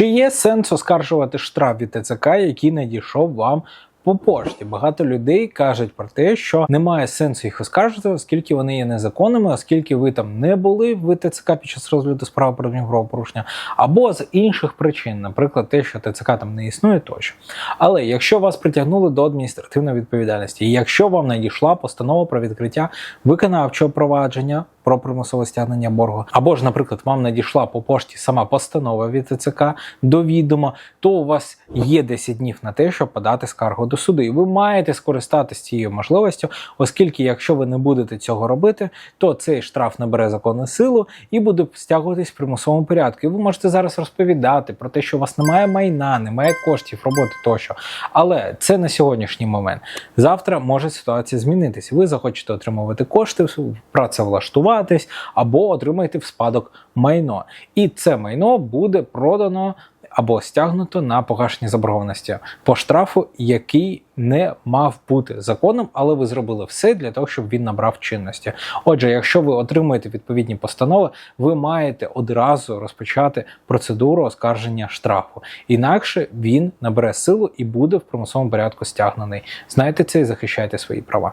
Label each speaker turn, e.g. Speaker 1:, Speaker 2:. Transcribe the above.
Speaker 1: Чи є сенс оскаржувати штраф від ТЦК, який надійшов вам? По пошті багато людей кажуть про те, що немає сенсу їх оскаржувати, оскільки вони є незаконними, оскільки ви там не були в ТЦК під час розгляду справи про адмінправопорушення, або з інших причин, наприклад, те, що ТЦК там не існує, тощо. Але якщо вас притягнули до адміністративної відповідальності, і якщо вам надійшла постанова про відкриття виконавчого провадження про примусове стягнення боргу, або ж, наприклад, вам надійшла по пошті сама постанова від ТЦК до відома, то у вас є 10 днів на те, щоб подати скаргу до суду, і ви маєте скористатися цією можливістю, оскільки, якщо ви не будете цього робити, то цей штраф набере законну силу і буде стягуватись в примусовому порядку. І ви можете зараз розповідати про те, що у вас немає майна, немає коштів, роботи тощо. Але це на сьогоднішній момент. Завтра може ситуація змінитися. Ви захочете отримувати кошти, працевлаштуватись або отримаєте в спадок майно. І це майно буде продано або стягнуто на погашення заборгованості по штрафу, який не мав бути законом, але ви зробили все для того, щоб він набрав чинності. Отже, якщо ви отримуєте відповідні постанови, ви маєте одразу розпочати процедуру оскарження штрафу. Інакше він набере силу і буде в примусовому порядку стягнений. Знайте це і захищайте свої права.